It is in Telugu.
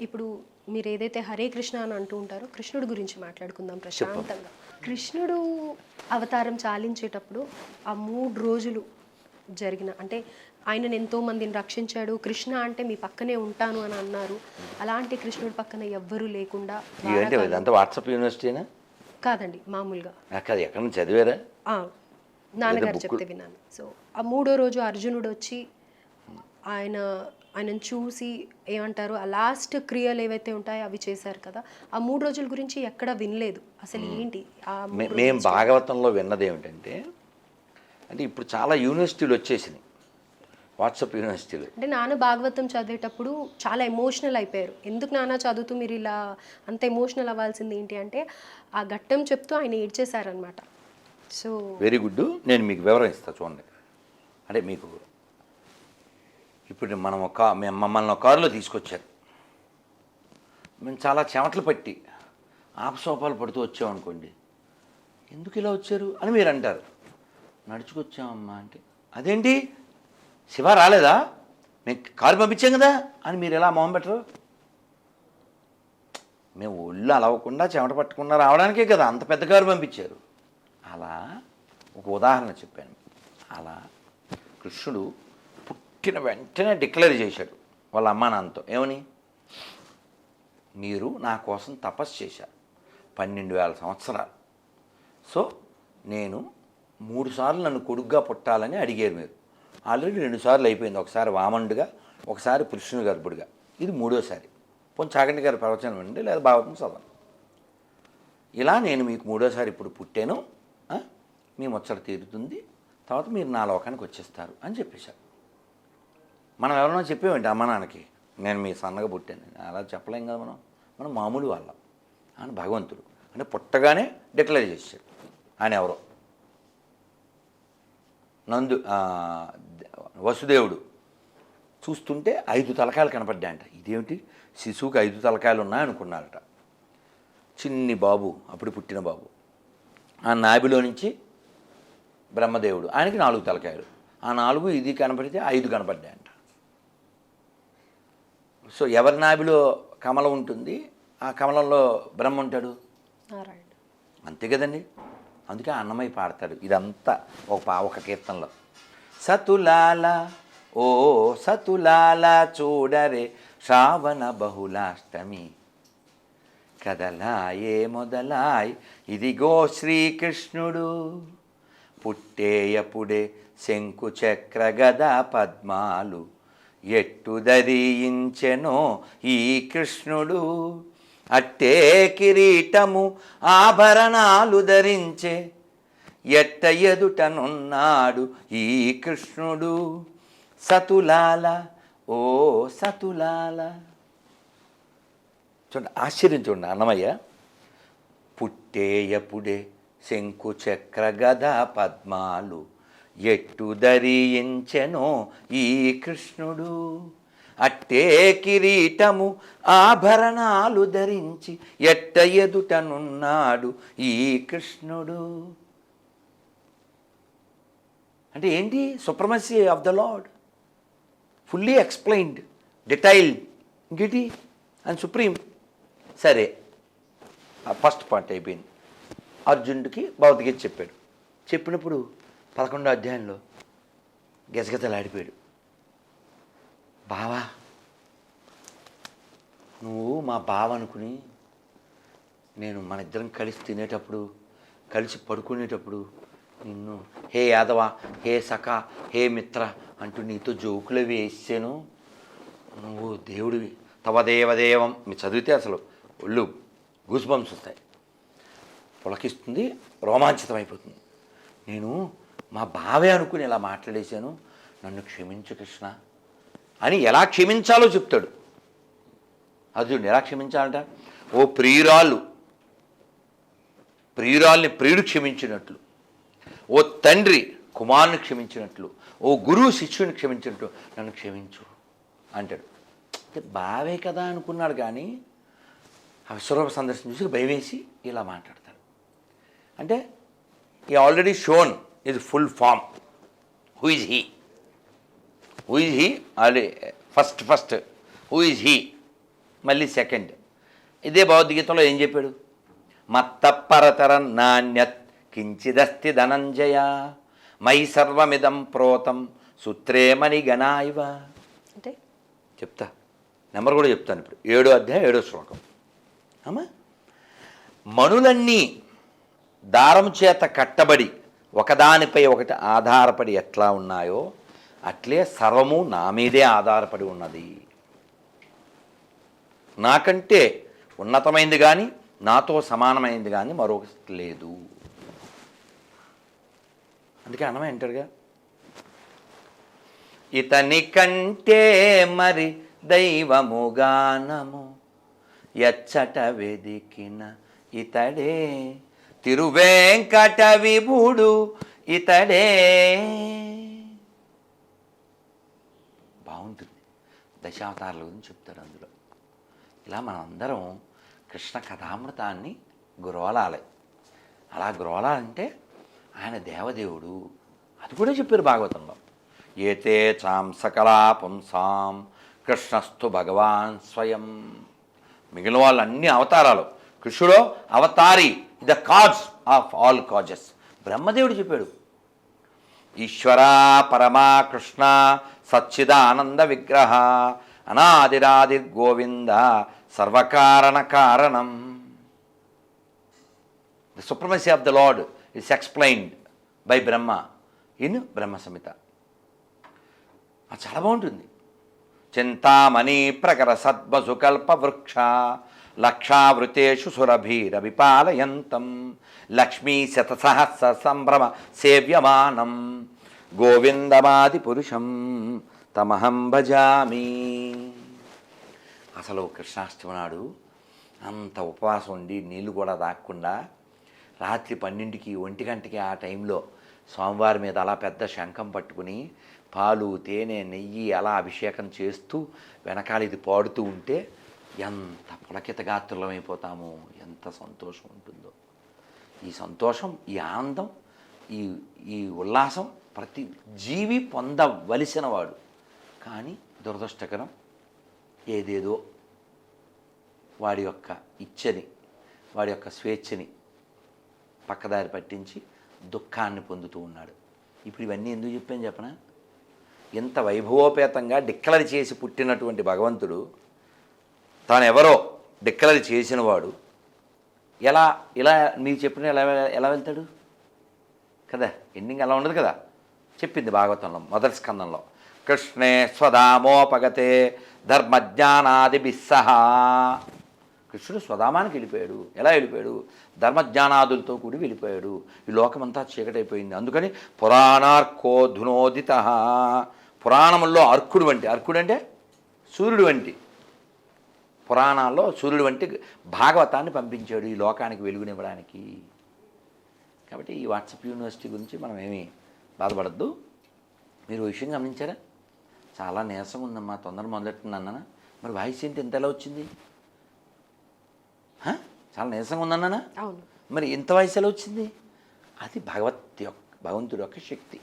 ఇప్పుడు మీరు ఏదైతే హరే కృష్ణ అని అంటూ ఉంటారో కృష్ణుడి గురించి మాట్లాడుకుందాం ప్రశాంతంగా. కృష్ణుడు అవతారం చాలించేటప్పుడు ఆ మూడు రోజులు జరిగిన అంటే ఆయనను ఎంతో మందిని రక్షించాడు కృష్ణ అంటే మీ పక్కనే ఉంటాను అని అన్నారు. అలాంటి కృష్ణుడి పక్కన ఎవ్వరూ లేకుండా ఇదంతా వాట్సాప్ యూనివర్సిటీనా? కాదండి మామూలుగా. ఎక్కడ చదివారా? నాన్నగారు చెప్తే విన్నాను. సో ఆ మూడో రోజు అర్జునుడు వచ్చి ఆయన ఆయనను చూసి ఏమంటారు ఆ లాస్ట్ క్రియలు ఏవైతే ఉంటాయో అవి చేశారు కదా ఆ మూడు రోజుల గురించి ఎక్కడ వినలేదు. అసలు ఏంటి మేము భాగవతంలో విన్నది ఏమిటంటే అంటే ఇప్పుడు చాలా యూనివర్సిటీలు వచ్చేసినాయి. వాట్సాప్ యూనివర్సిటీలు. అంటే నాన్న భాగవతం చదివేటప్పుడు చాలా ఎమోషనల్ అయిపోయారు. ఎందుకు నాన్న చదువుతూ మీరు ఇలా అంత ఎమోషనల్ అవ్వాల్సింది ఏంటి అంటే ఆ ఘట్టం చెప్తూ ఆయన ఏడ్చేశారనమాట సో వెరీ గుడ్. నేను మీకు వివరం ఇస్తా చూడండి. అంటే మీకు ఇప్పుడు మనం ఒక మేము మమ్మల్ని ఒక కారులో తీసుకొచ్చారు. మేము చాలా చెమటలు పట్టి ఆపసోపాలు పడుతూ వచ్చామనుకోండి ఎందుకు ఇలా వచ్చారు? అని మీరు అంటారు. నడుచుకొచ్చామమ్మా అంటే అదేంటి? శివ రాలేదా? మేము కారు పంపించాం కదా అని మీరు ఎలా మొహం పెట్టరు? మేము ఒళ్ళు అలవకుండా చెమట పట్టకుండా రావడానికే కదా అంత పెద్ద కారు పంపించారు. అలా ఒక ఉదాహరణ చెప్పాను. అలా కృష్ణుడు పుట్టిన వెంటనే డిక్లేర్ చేశాడు వాళ్ళ అమ్మా నాన్నతో. ఏమని? మీరు నా కోసం తపస్సు చేశారు పన్నెండు వేల సంవత్సరాలు. సో నేను మూడుసార్లు నన్ను కొడుగ్గా పుట్టాలని అడిగారు మీరు. ఆల్రెడీ రెండు సార్లు అయిపోయింది. ఒకసారి వామనుడిగా ఒకసారి పురుషుని గర్భుడిగా. ఇది మూడోసారి. పోనీ చాగండి గారి ప్రవచనం వినండి లేదా భావతం చదవండి. ఇలా నేను మీకు మూడోసారి ఇప్పుడు పుట్టాను. మీ ముచ్చట తీరుతుంది. తర్వాత మీరు నా లోకానికి వచ్చేస్తారు అని చెప్పేశారు. మనం ఎవరైనా చెప్పేమండి అమ్మ నాన్నకి. నేను మీ సన్నగా పుట్టాను. అలా చెప్పలేం కదా మనం. మనం మామూలు వాళ్ళం. ఆయన భగవంతుడు. అంటే పుట్టగానే డిక్లేర్ చేశాడు. ఆయన ఎవరో? నందు వసుదేవుడు. చూస్తుంటే ఐదు తలకాయలు కనపడ్డాయంట. ఇదేమిటి? శిశువుకి ఐదు తలకాయలు ఉన్నాయనుకున్నారట. చిన్ని బాబు అప్పుడు పుట్టిన బాబు. ఆ నాభిలో నుంచి బ్రహ్మదేవుడు. ఆయనకి నాలుగు తలకాయలు. ఆ నాలుగు ఇది కనపడితే ఐదు కనపడ్డాయంట. సో ఎవరి నాభిలో కమలం ఉంటుంది ఆ కమలంలో బ్రహ్మ ఉంటాడు? నారాయణ. అంతే కదండి. అందుకే అన్నమయ్య పాడతాడు. ఇదంతా ఒక పా ఒక కీర్తనలో. సతులాల ఓ సతులాల చూడరే శ్రావణ బహుళాష్టమి. కదలాయే మొదలాయ్ ఇదిగో శ్రీకృష్ణుడు. పుట్టేయపుడే శంకు చక్ర గద పద్మాలు. ఎట్టు ధరించెనో ఈ కృష్ణుడు. అట్టే కిరీటము ఆభరణాలు ధరించే. ఎట్ట ఎదుటనున్నాడు ఈ కృష్ణుడు? సతులాల ఓ సతులాల. చూడండి ఆశ్చర్యం చూడండి అన్నమయ్య. పుట్టేయపుడే శంకు చక్ర గద పద్మాలు. ఎట్టు ధరించెనో ఈ కృష్ణుడు. అట్టే కిరీటము ఆభరణాలు ధరించి ఎట్ట ఎదుటనున్నాడు ఈ కృష్ణుడు. అంటే ఏంటి? Supremacy of the Lord fully explained detailed ఇంకేటి? అండ్ సుప్రీం సరే ఆ ఫస్ట్ పాయింట్ అయిపోయింది. అర్జునుడికి భౌతికత చెప్పాడు. చెప్పినప్పుడు పదకొండో అధ్యాయంలో గజగజలాడిపోయాడు బావా నువ్వు మా బావ అనుకుని నేను మన ఇద్దరం కలిసి తినేటప్పుడు కలిసి పడుకునేటప్పుడు నిన్ను హే యాదవ హే సఖ హే మిత్ర అంటూ నీతో జోకులు వేసాను. నువ్వు దేవుడివి తవ దేవదేవం మీరు చదివితే అసలు ఒళ్ళు గూస్ బంప్స్ వస్తాయి. పులకిస్తుంది రోమాంచితం అయిపోతుంది నేను మా బావే అనుకుని ఇలా మాట్లాడేశాను. నన్ను క్షమించు కృష్ణ. అని ఎలా క్షమించాలో చెప్తాడు. అర్జునుడు ఎలా క్షమించాలంట? ఓ ప్రియురాలు. ప్రియురాల్ని ప్రియుడు క్షమించినట్లు. ఓ తండ్రి కుమారుని క్షమించినట్లు. ఓ గురువు శిష్యుని క్షమించినట్లు. నన్ను క్షమించు అంటాడు. అంటే బావే కదా అనుకున్నాడు కానీ ఆ విశ్వరూప సందర్శన చూసి భయవేసి ఇలా మాట్లాడతాడు. అంటే ఈ ఆల్రెడీ షోన్ ఇది full form who is he who is he already first first who is he మళ్ళీ సెకండ్ ఇదే భగవద్గీతలో ఏం చెప్పాడు? మత్తపరతర నాణ్యత్ కించిదస్తి ధనంజయ. మై సర్వమిదం ప్రోతం సూత్రేమణి గణాయివ. అంటే? చెప్తా. నెంబర్ కూడా చెప్తాను ఇప్పుడు. ఏడో అధ్యాయం ఏడో శ్లోకం. అమ్మా. మణులన్నీ దారం చేత కట్టబడి ఒకదానిపై ఒకటి ఆధారపడి ఎట్లా ఉన్నాయో అట్లే సర్వము నా మీదే ఆధారపడి ఉన్నది. నాకంటే ఉన్నతమైంది కానీ నాతో సమానమైంది కానీ మరొకటి లేదు. అందుకే అన్నమే అంటారుగా ఇతని కంటే మరి దైవముగానము ఎచ్చట వెదికిన ఇతడే తిరువేంకట విభుడు ఇతడే. బాగుంటుంది. దశావతారాల గురించి చెప్తాడు అందులో. ఇలా మనందరం కృష్ణ కథామృతాన్ని గురవలాలి. అలా గురవలాలంటే ఆయన దేవదేవుడు. అది కూడా చెప్పారు భాగవతంలో. ఏతే చాం సకలా పుంసాం కృష్ణస్థు భగవాన్ స్వయం. మిగిలిన వాళ్ళు అన్ని అవతారాలు. కృష్ణుడో అవతారి. The cause of all causes బ్రహ్మదేవుడు చెప్పాడు. ఈశ్వరా పరమా కృష్ణ సచ్చిదానంద విగ్రహ అనాదిరాది గోవింద సర్వకారణ కారణం. The supremacy of the lord is explained by Brahma in Brahma Samhita చాలా బాగుంటుంది. చింతామణి ప్రకర సద్వసుకల్ప వృక్ష లక్షావృతేషు సురభీరవిపాలయంతం లక్ష్మీ శతసహస్ర సంభ్రమ సేవ్యమానం. గోవిందమాది పురుషం తమహం భజామి. అసలు కృష్ణాష్టమి నాడు అంత ఉపవాసం ఉండి నీళ్ళు కూడా తాగకుండా రాత్రి పన్నెండుకి ఒంటి గంటకి ఆ టైంలో స్వామివారి మీద అలా పెద్ద శంఖం పట్టుకుని పాలు తేనె నెయ్యి అలా అభిషేకం చేస్తూ వెనకాల ఇది పాడుతూ ఉంటే ఎంత పులకితగాత్రులమైపోతామో ఎంత సంతోషం ఉంటుందో. ఈ సంతోషం ఈ ఆనందం ఈ ఈ ఉల్లాసం ప్రతి జీవి పొందవలసిన వాడు కానీ దురదృష్టకరం ఏదేదో వాడి యొక్క ఇచ్చని వాడి యొక్క స్వేచ్ఛని పక్కదారి పట్టించి దుఃఖాన్ని పొందుతూ ఉన్నాడు. ఇప్పుడు ఇవన్నీ ఎందుకు చెప్పాను చెప్పనా? ఇంత వైభవోపేతంగా డిక్లర్ చేసి పుట్టినటువంటి భగవంతుడు తాను ఎవరో డిక్లర్ చేసినవాడు ఎలా ఇలా మీరు చెప్పిన ఎలా ఎలా వెళ్తాడు? కదా ఎండింగ్ అలా ఉండదు కదా? చెప్పింది భాగవతంలో మొదటి స్కందంలో. కృష్ణే స్వధామోపగతే ధర్మజ్ఞానాది బిస్సహ కృష్ణుడు స్వధామానికి వెళ్ళిపోయాడు. ఎలా వెళ్ళిపోయాడు? ధర్మజ్ఞానాదులతో కూడి వెళ్ళిపోయాడు. ఈ లోకమంతా చీకటైపోయింది. అందుకని పురాణార్కోధునోదిత పురాణముల్లో అర్కుడు వంటి అర్కుడు అంటే సూర్యుడు వంటి. పురాణాల్లో సూర్యుడు వంటి భాగవతాన్ని పంపించాడు ఈ లోకానికి వెలుగునివ్వడానికి. కాబట్టి ఈ వాట్సాప్ యూనివర్సిటీ గురించి మనం ఏమీ బాధపడద్దు. మీరు విషయం గమనించారా? చాలా నీరసంగా ఉందమ్మా తొందర మొదలెట్టున్నానా మరి వాయిస్ ఏంటి ఎంత ఎలా వచ్చింది? చాలా నీరసంగా ఉందన్నానా? మరి ఇంత వయసు ఎలా వచ్చింది? అది భగవత్ యొక్క భగవంతుడి యొక్క శక్తి.